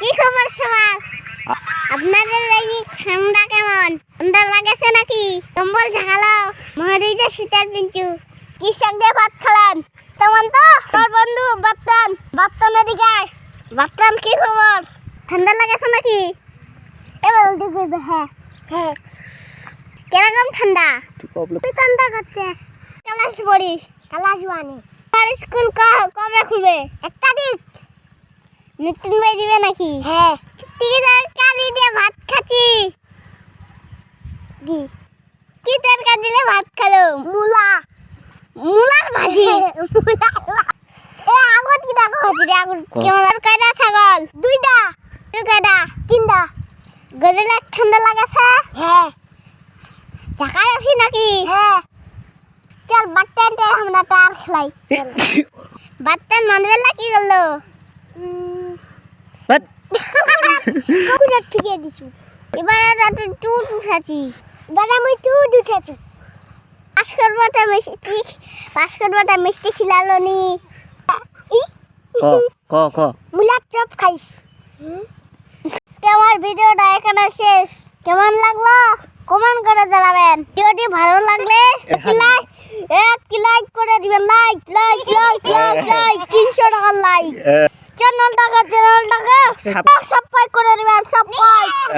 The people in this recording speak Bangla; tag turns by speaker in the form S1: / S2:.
S1: কি খবর সবার? আপনাদের লাগি ঠান্ডা কেমন? ঠান্ডা লাগেছে নাকি? কম্বল ঝাঁকালো। মহারুইটা শীতের পিঞ্চু। কৃষকদের ভাত খেলেন। তেমন তো? তোর বন্ধু বাপ্তান। বাপ্তান এদিকে বাপ্তান কি খবর? ঠান্ডা লাগেছে নাকি? এবার উল্টি করবে হ্যাঁ।
S2: হ্যাঁ।
S1: কীরকম ঠান্ডা?
S2: ঠান্ডা করছে।
S1: ক্লাস পড়িস
S2: ক্লাস বানি
S1: তার স্কুল কবে খুলবে? একটা
S2: তারিখ
S1: নতুন বই দিবে নাকি?
S2: হ্যাঁ।
S1: তিরিশ তরকারি দিয়ে ভাত খাচ্ছি।
S2: দি
S1: কি তরকারি দিলে ভাত খালো।
S2: মূলা।
S1: মূলার ভাজি? এ আগত কি দেখো হচ্ছে রে আগুন ক- কেমন? কয়টা ছাগল?
S2: দুইটা।
S1: কয়টা?
S2: তিনটা।
S1: এক ঠান্ডা লাগাছে?
S2: হ্যাঁ।
S1: চাকায় আছি নাকি?
S2: হ্যাঁ।
S1: চল বাট্টান তে আমরা তার খেলাই। বাট্টান মানবেলা কি করল
S3: বাট
S2: কুকুরের ঠিকে দিছু।
S1: এবার আমি টুট উঠাছি
S2: এবার আমি টুট উঠেছি
S1: করব মিষ্টি পাস করব মিষ্টি খিলালো নি।
S3: ক ক
S2: মুলার চপ খাইস।
S1: আমার ভিডিওটা এখানে শেষ। কেমন লাগল? কমেন্ট করে জানাবেন। ভিডিওটি ভালো লাগলে লাইক এক লাইক করে দিবেন। Like like like like like তিনশো টাকার লাইক। চ্যানেলটাকে চ্যানেলটাকে সাব- সাবস্ক্রাইব করে দিবেন সাবস্ক্রাইব